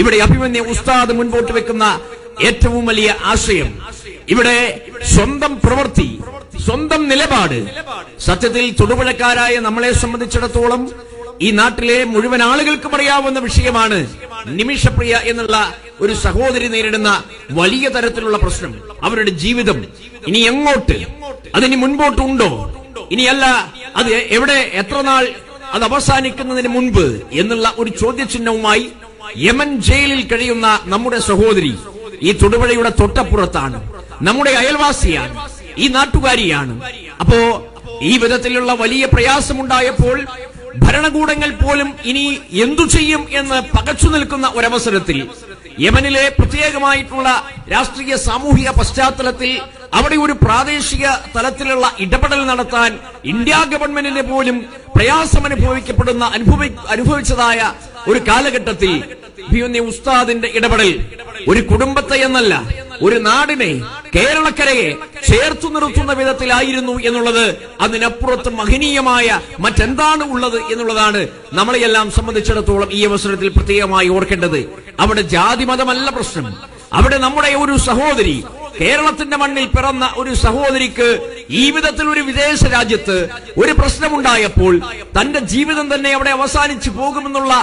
ഇവിടെ അഭിമന്യ ഉസ്താദ് മുൻപോട്ട് വെക്കുന്ന ഏറ്റവും വലിയ ആശയം. ഇവിടെ സ്വന്തം പ്രവൃത്തി സ്വന്തം നിലപാട്. സത്യത്തിൽ തൊടുപുഴക്കാരായ നമ്മളെ സംബന്ധിച്ചിടത്തോളം ഈ നാട്ടിലെ മുഴുവൻ ആളുകൾക്കും അറിയാവുന്ന വിഷയമാണ് നിമിഷപ്രിയ എന്നുള്ള ഒരു സഹോദരി നേരിടുന്ന വലിയ തരത്തിലുള്ള പ്രശ്നം. അവരുടെ ജീവിതം ഇനി എങ്ങോട്ട്? അതിനി മുൻപോട്ടുണ്ടോ ഇനിയല്ല അത് എവിടെ എത്ര നാൾ അത് അവസാനിക്കുന്നതിന് മുൻപ് എന്നുള്ള ഒരു ചോദ്യചിഹ്നവുമായി യമൻ ജയിലിൽ കഴിയുന്ന നമ്മുടെ സഹോദരി ഈ തൊടുപുഴയുടെ തൊട്ടപ്പുറത്താണ്. നമ്മുടെ അയൽവാസിയാണ്. ഈ നാട്ടുകാരിയാണ്. അപ്പോ ഈ വിധത്തിലുള്ള വലിയ പ്രയാസമുണ്ടായപ്പോൾ ഭരണകൂടങ്ങൾ പോലും ഇനി എന്തു ചെയ്യും എന്ന് പകച്ചു നിൽക്കുന്ന ഒരവസരത്തിൽ യമനിലെ പ്രത്യേകമായിട്ടുള്ള രാഷ്ട്രീയ സാമൂഹിക പശ്ചാത്തലത്തിൽ അവിടെ ഒരു പ്രാദേശിക തലത്തിലുള്ള ഇടപെടൽ നടത്താൻ ഇന്ത്യ ഗവൺമെന്റിന് പോലും പ്രയാസം അനുഭവിക്കപ്പെടുന്ന അനുഭവി അനുഭവിച്ചതായ ഒരു കാലഘട്ടത്തിൽ അഭിമന്യ ഉസ്താദിന്റെ ഇടപെടൽ ഒരു കുടുംബത്തെ എന്നല്ല ഒരു നാടിനെ കേരളക്കരയെ ചേർത്തു നിർത്തുന്ന വിധത്തിലായിരുന്നു എന്നുള്ളത് അതിനപ്പുറത്ത് മഹനീയമായ മറ്റെന്താണ് ഉള്ളത് എന്നുള്ളതാണ് നമ്മളെയെല്ലാം സംബന്ധിച്ചിടത്തോളം ഈ അവസരത്തിൽ പ്രത്യേകമായി ഓർക്കേണ്ടത്. അവിടെ ജാതി മതമല്ല പ്രശ്നം. അവിടെ നമ്മുടെ ഒരു സഹോദരി കേരളത്തിന്റെ മണ്ണിൽ പിറന്ന ഒരു സഹോദരിക്ക് ഈ വിധത്തിൽ ഒരു വിദേശ രാജ്യത്ത് ഒരു പ്രശ്നമുണ്ടായപ്പോൾ തന്റെ ജീവിതം തന്നെ അവിടെ അവസാനിച്ചു പോകുമെന്നുള്ള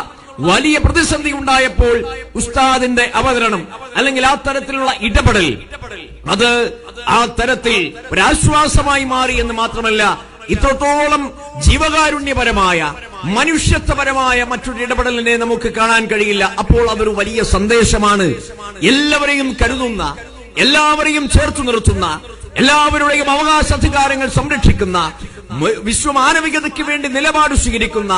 വലിയ പ്രതിസന്ധി ഉണ്ടായപ്പോൾ ഉസ്താദിന്റെ അവതരണം അല്ലെങ്കിൽ ആ തരത്തിലുള്ള ഇടപെടൽ അത് ആ തരത്തിൽ ഒരാശ്വാസമായി മാറി എന്ന് മാത്രമല്ല ഇത്രത്തോളം ജീവകാരുണ്യപരമായ മനുഷ്യത്വപരമായ മറ്റൊരു ഇടപെടലിനെ നമുക്ക് കാണാൻ കഴിയില്ല. അപ്പോൾ അതൊരു വലിയ സന്ദേശമാണ്. എല്ലാവരെയും കരുതുന്ന എല്ലാവരെയും ചേർത്തു നിർത്തുന്ന എല്ലാവരുടെയും അവകാശാധികാരങ്ങൾ സംരക്ഷിക്കുന്ന വിശ്വമാനവികതയ്ക്ക് വേണ്ടി നിലപാട് സ്വീകരിക്കുന്ന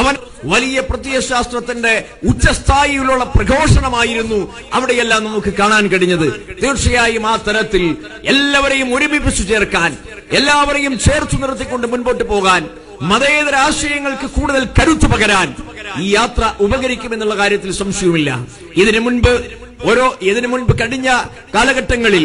അവൻ വലിയ പ്രത്യയശാസ്ത്രത്തിന്റെ ഉച്ചസ്ഥായിയിലുള്ള പ്രഘോഷണമായിരുന്നു അവിടെയെല്ലാം നമുക്ക് കാണാൻ കഴിഞ്ഞത്. തീർച്ചയായും ആ തരത്തിൽ എല്ലാവരെയും ഒരുമിപ്പിച്ചു ചേർക്കാൻ എല്ലാവരെയും ചേർത്തു നിർത്തിക്കൊണ്ട് മുൻപോട്ട് പോകാൻ മതേതര ആശയങ്ങൾക്ക് കൂടുതൽ കരുത്തു പകരാൻ ഈ യാത്ര ഉപകരിക്കുമെന്നുള്ള കാര്യത്തിൽ സംശയവുമില്ല. ഇതിനു മുൻപ് ഓരോ ഇതിനു മുൻപ് കഴിഞ്ഞ കാലഘട്ടങ്ങളിൽ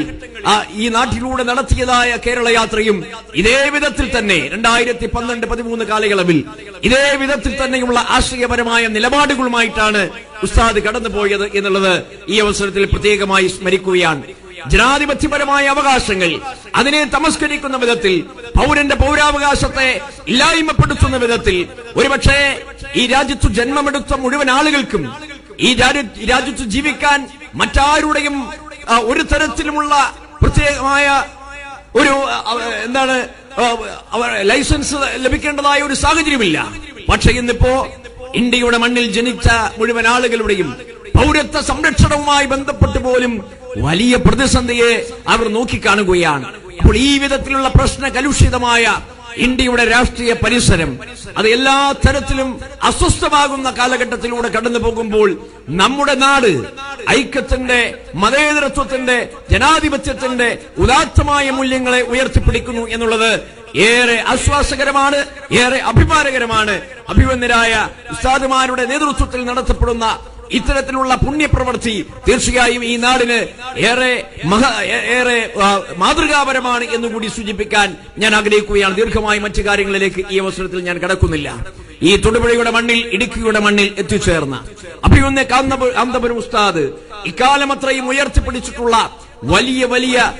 ഈ നാട്ടിലൂടെ നടത്തിയതായ കേരള യാത്രയും ഇതേ വിധത്തിൽ തന്നെ. രണ്ടായിരത്തി പന്ത്രണ്ട് പതിമൂന്ന് കാലയളവിൽ ഇതേ വിധത്തിൽ തന്നെയുള്ള ആശയപരമായ നിലപാടുകളുമായിട്ടാണ് ഉസ്താദ് കടന്നുപോയത് എന്നുള്ളത് ഈ അവസരത്തിൽ പ്രത്യേകമായി സ്മരിക്കുകയാണ്. ജനാധിപത്യപരമായ അവകാശങ്ങൾ അതിനെ തമസ്കരിക്കുന്ന വിധത്തിൽ പൗരന്റെ പൗരാവകാശത്തെ ഇല്ലായ്മപ്പെടുത്തുന്ന വിധത്തിൽ ഒരുപക്ഷെ ഈ രാജ്യത്തു ജന്മമെടുത്ത മുഴുവൻ ആളുകൾക്കും ഈ രാജ്യത്തു ജീവിക്കാൻ മറ്റാരുടെയും ഒരു തരത്തിലുമുള്ള പ്രത്യേകമായ ഒരു എന്താണ് ലൈസൻസ് ലഭിക്കേണ്ടതായ ഒരു സാഹചര്യമില്ല. പക്ഷെ ഇന്നിപ്പോ ഇന്ത്യയുടെ മണ്ണിൽ ജനിച്ച മുഴുവൻ ആളുകളുടെയും പൗരത്വ സംരക്ഷണവുമായി ബന്ധപ്പെട്ട് പോലും വലിയ പ്രതിസന്ധിയെ അവർ നോക്കിക്കാണുകയാണ്. അപ്പോൾ ഈ വിധത്തിലുള്ള പ്രശ്ന കലുഷിതമായ ഇന്ത്യയുടെ രാഷ്ട്രീയ പരിസരം അത് എല്ലാ തരത്തിലും അസ്വസ്ഥമാകുന്ന കാലഘട്ടത്തിലൂടെ കടന്നു പോകുമ്പോൾ നമ്മുടെ നാട് ഐക്യത്തിന്റെ മതേതരത്വത്തിന്റെ ജനാധിപത്യത്തിന്റെ ഉദാത്തമായ മൂല്യങ്ങളെ ഉയർത്തിപ്പിടിക്കുന്നു എന്നുള്ളത് ഏറെ ആശ്വാസകരമാണ് ഏറെ അഭിമാനകരമാണ്. അഭിമന്യരായ ഉസ്താദുമാരുടെ നേതൃത്വത്തിൽ നടത്തപ്പെടുന്ന ഇത്തരത്തിലുള്ള പുണ്യപ്രവൃത്തി തീർച്ചയായും ഈ നാടിന് ഏറെ ഏറെ മാതൃകാപരമാണ് എന്നുകൂടി സൂചിപ്പിക്കാൻ ഞാൻ ആഗ്രഹിക്കുകയാണ്. ദീർഘമായി മറ്റു കാര്യങ്ങളിലേക്ക് ഈ അവസരത്തിൽ ഞാൻ കടക്കുന്നില്ല. ഈ തൊടുപുഴയുടെ മണ്ണിൽ ഇടുക്കിയുടെ മണ്ണിൽ എത്തിച്ചേർന്ന അഭിമന്യ കാന്തപു- കാന്തപുരം ഉസ്താദ് ഇക്കാലം അത്രയും ഉയർത്തിപ്പിടിച്ചിട്ടുള്ള വലിയ വലിയ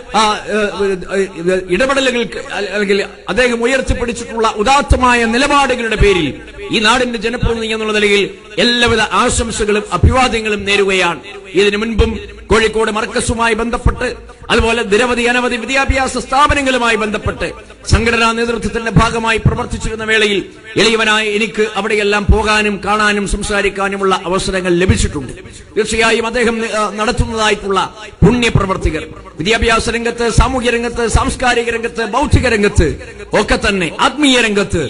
ഇടപെടലുകൾക്ക് അല്ലെങ്കിൽ അദ്ദേഹം ഉയർത്തിപ്പിടിച്ചിട്ടുള്ള ഉദാത്തമായ നിലപാടുകളുടെ പേരിൽ ഈ നാടിന്റെ ജനപ്രതിനിധി എന്നുള്ള നിലയിൽ എല്ലാവിധ ആശംസകളും അഭിവാദ്യങ്ങളും നേരുകയാണ്. ഇതിനു മുൻപും കോഴിക്കോട് മർക്കസുമായി ബന്ധപ്പെട്ട് അതുപോലെ നിരവധി അനവധി വിദ്യാഭ്യാസ സ്ഥാപനങ്ങളുമായി ബന്ധപ്പെട്ട് സംഘടനാ നേതൃത്വത്തിന്റെ ഭാഗമായി പ്രവർത്തിച്ചിരുന്ന വേളയിൽ എളിയവനായി എനിക്ക് അവിടെയെല്ലാം പോകാനും കാണാനും സംസാരിക്കാനുമുള്ള അവസരങ്ങൾ ലഭിച്ചിട്ടുണ്ട്. തീർച്ചയായും അദ്ദേഹം നടത്തുന്നതായിട്ടുള്ള പുണ്യപ്രവർത്തികൾ. വിദ്യാഭ്യാസ രംഗത്ത് സാമൂഹ്യ രംഗത്ത് സാംസ്കാരിക രംഗത്ത് ബൗദ്ധിക രംഗത്ത് ഒക്കെ തന്നെ ആത്മീയ രംഗത്ത്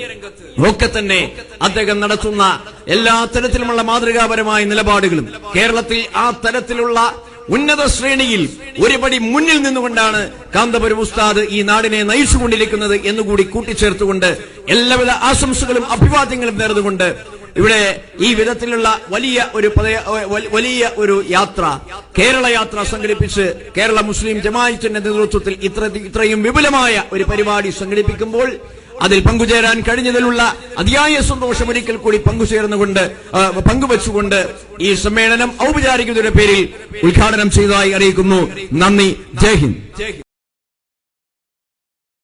ഒക്കെ തന്നെ അദ്ദേഹം നടത്തുന്ന എല്ലാ തരത്തിലുമുള്ള മാതൃകാപരമായ നിലപാടുകളും കേരളത്തിൽ ആ തരത്തിലുള്ള ഉന്നത ശ്രേണിയിൽ ഒരുപടി മുന്നിൽ നിന്നുകൊണ്ടാണ് കാന്തപുരം ഉസ്താദ് ഈ നാടിനെ നയിച്ചുകൊണ്ടിരിക്കുന്നത് എന്നുകൂടി കൂട്ടിച്ചേർത്തുകൊണ്ട് എല്ലാവിധ ആശംസകളും അഭിവാദ്യങ്ങളും നേർന്നുകൊണ്ട് ഇവിടെ ഈ വിധത്തിലുള്ള വലിയ ഒരു വലിയ ഒരു യാത്ര കേരള യാത്ര സംഘടിപ്പിച്ച് കേരള മുസ്ലിം ജമാഅത്തിന്റെ നേതൃത്വത്തിൽ ഇത്ര ഇത്രയും വിപുലമായ ഒരു പരിപാടി സംഘടിപ്പിക്കുമ്പോൾ അതിൽ പങ്കുചേരാൻ കഴിഞ്ഞതിലുള്ള അതിയായ സന്തോഷം ഒരിക്കൽ കൂടി പങ്കുചേർന്നുകൊണ്ട് പങ്കുവച്ചുകൊണ്ട് ഈ സമ്മേളനം ഔപചാരികതയുടെ പേരിൽ ഉദ്ഘാടനം ചെയ്തതായി അറിയിക്കുന്നു. നന്ദി. ജയ് ഹിന്ദ്.